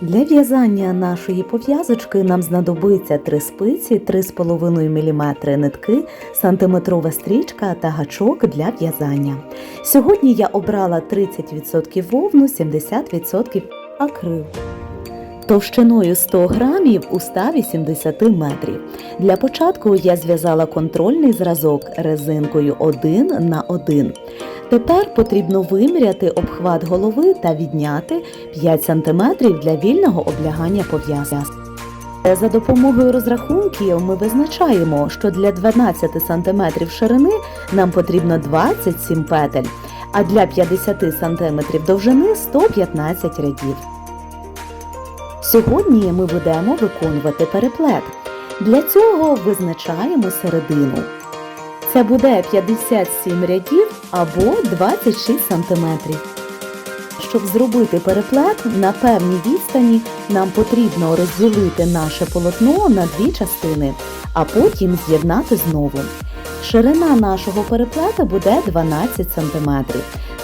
Для в'язання нашої пов'язочки нам знадобиться три спиці, 3,5 мм нитки, сантиметрова стрічка та гачок для в'язання. Сьогодні я обрала 30% вовну, 70% акрил. Товщиною 100 грамів у 180 метрів. Для початку я зв'язала контрольний зразок резинкою 1 на 1. Тепер потрібно виміряти обхват голови та відняти 5 см для вільного облягання пов'язки. За допомогою розрахунків ми визначаємо, що для 12 см ширини нам потрібно 27 петель, а для 50 см довжини 115 рядів. Сьогодні ми будемо виконувати переплет. Для цього визначаємо середину. Це буде 57 рядів або 26 см. Щоб зробити переплет на певній відстані, нам потрібно розділити наше полотно на дві частини, а потім з'єднати знову. Ширина нашого переплета буде 12 см.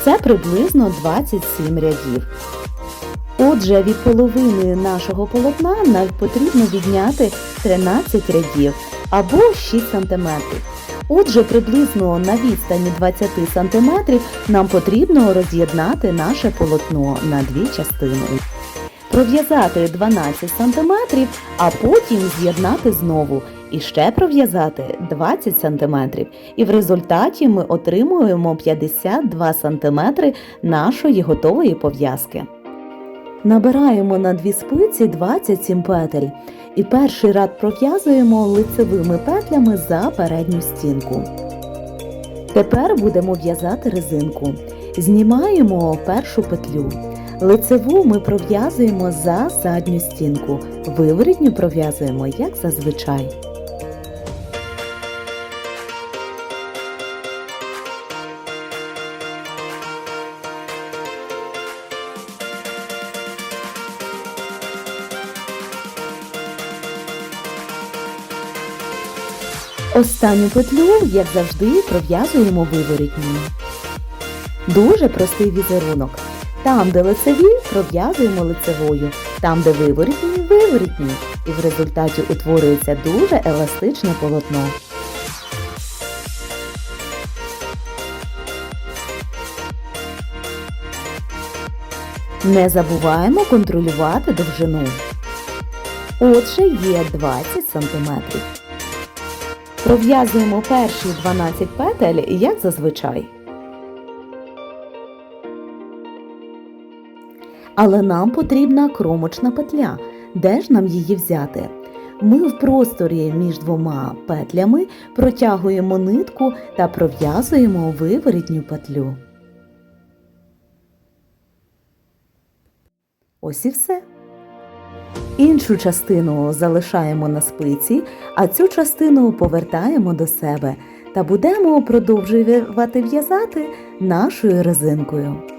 Це приблизно 27 рядів. Отже, від половини нашого полотна нам потрібно відняти 13 рядів або 6 см. Отже, приблизно на відстані 20 см нам потрібно роз'єднати наше полотно на дві частини. Пров'язати 12 см, а потім з'єднати знову і ще пров'язати 20 см. І в результаті ми отримуємо 52 см нашої готової пов'язки. Набираємо на дві спиці 27 петель і перший ряд пров'язуємо лицевими петлями за передню стінку. Тепер будемо в'язати резинку. Знімаємо першу петлю. Лицеву ми пров'язуємо за задню стінку. Виворітню пров'язуємо як зазвичай. Останню петлю, як завжди, пров'язуємо виворітньою. Дуже простий візерунок. Там, де лицеві, пров'язуємо лицевою, там, де виворітні, виворітні. І в результаті утворюється дуже еластичне полотно. Не забуваємо контролювати довжину. Отже, є 20 см. Пров'язуємо перші 12 петель, як зазвичай. Але нам потрібна кромочна петля. Де ж нам її взяти? Ми в просторі між двома петлями протягуємо нитку та пров'язуємо виворітню петлю. Ось і все. Іншу частину залишаємо на спиці, а цю частину повертаємо до себе та будемо продовжувати в'язати нашою резинкою.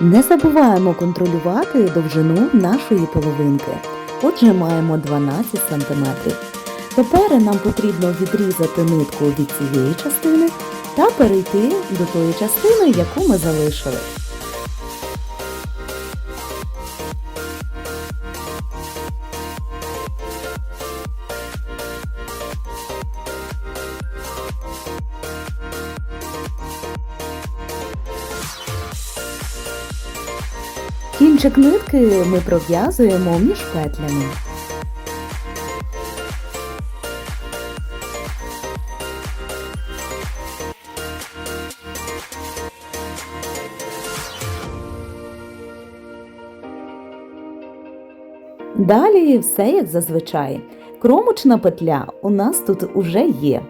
Не забуваємо контролювати довжину нашої половинки. Отже, маємо 12 см. Тепер нам потрібно відрізати нитку від цієї частини та перейти до тої частини, яку ми залишили. Кінчик нитки ми пров'язуємо між петлями. Далі все як зазвичай. Кромочна петля у нас тут уже є.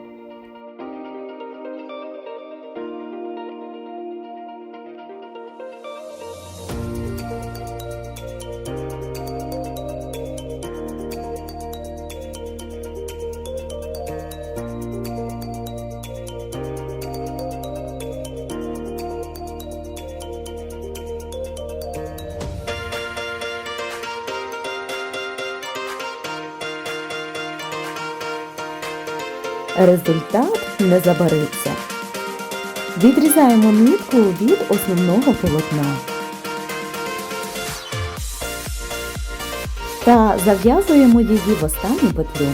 Результат не забариться. Відрізаємо нитку від основного полотна. Та зав'язуємо її в останню петлю.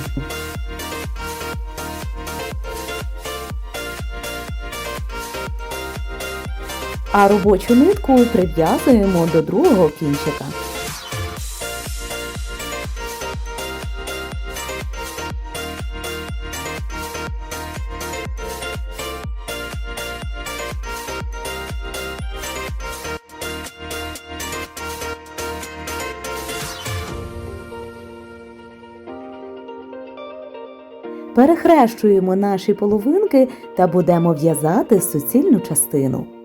А робочу нитку прив'язуємо до другого кінчика. Перехрещуємо наші половинки та будемо в'язати суцільну частину.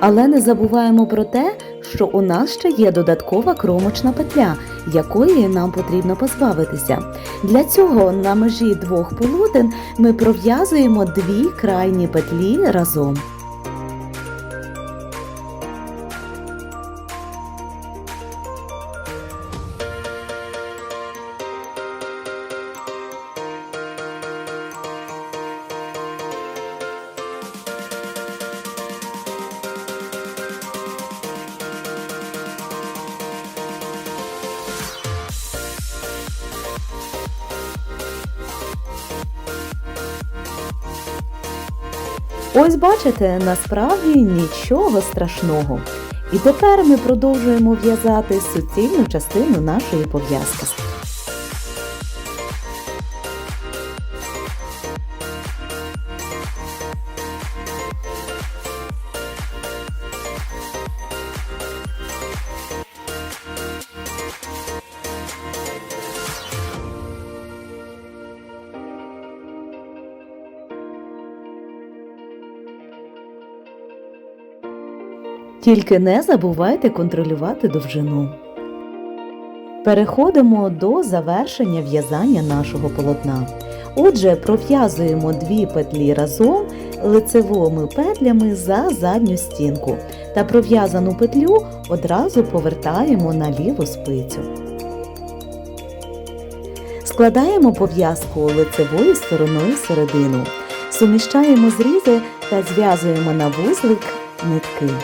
Але не забуваємо про те, що у нас ще є додаткова кромочна петля, якої нам потрібно позбавитися. Для цього на межі двох полотен ми пров'язуємо дві крайні петлі разом. Ось бачите, насправді нічого страшного. І тепер ми продовжуємо в'язати суцільну частину нашої пов'язки. Тільки не забувайте контролювати довжину. Переходимо до завершення в'язання нашого полотна. Отже, пров'язуємо дві петлі разом лицевими петлями за задню стінку та пров'язану петлю одразу повертаємо на ліву спицю. Складаємо пов'язку лицевою стороною середину. Суміщаємо зрізи та зв'язуємо на вузлик нитки.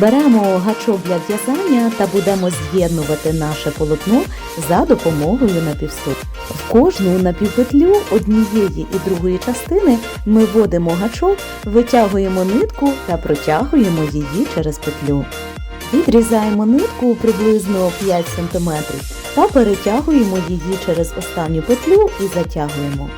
Беремо гачок для в'язання та будемо з'єднувати наше полотно за допомогою напівступ. В кожну напівпетлю однієї і другої частини ми вводимо гачок, витягуємо нитку та протягуємо її через петлю. Відрізаємо нитку приблизно 5 см та перетягуємо її через останню петлю і затягуємо.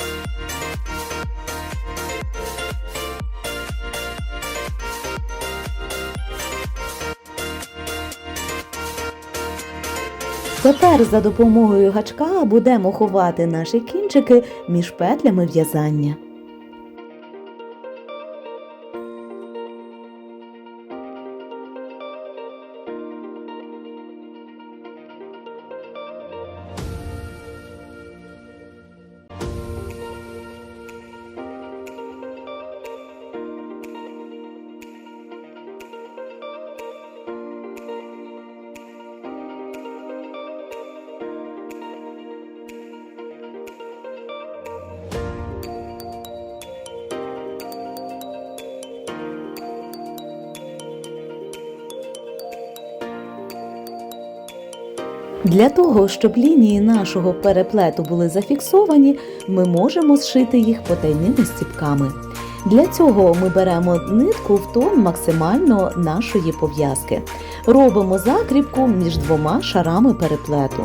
Тепер за допомогою гачка будемо ховати наші кінчики між петлями в'язання. Для того, щоб лінії нашого переплету були зафіксовані, ми можемо зшити їх потайними стіпками. Для цього ми беремо нитку в тон максимально нашої пов'язки, робимо закріпку між двома шарами переплету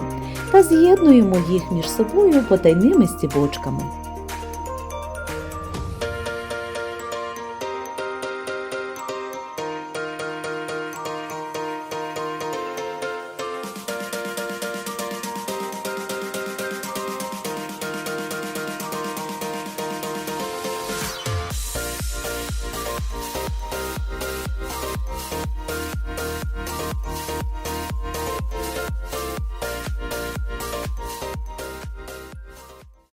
та з'єднуємо їх між собою потайними стібочками.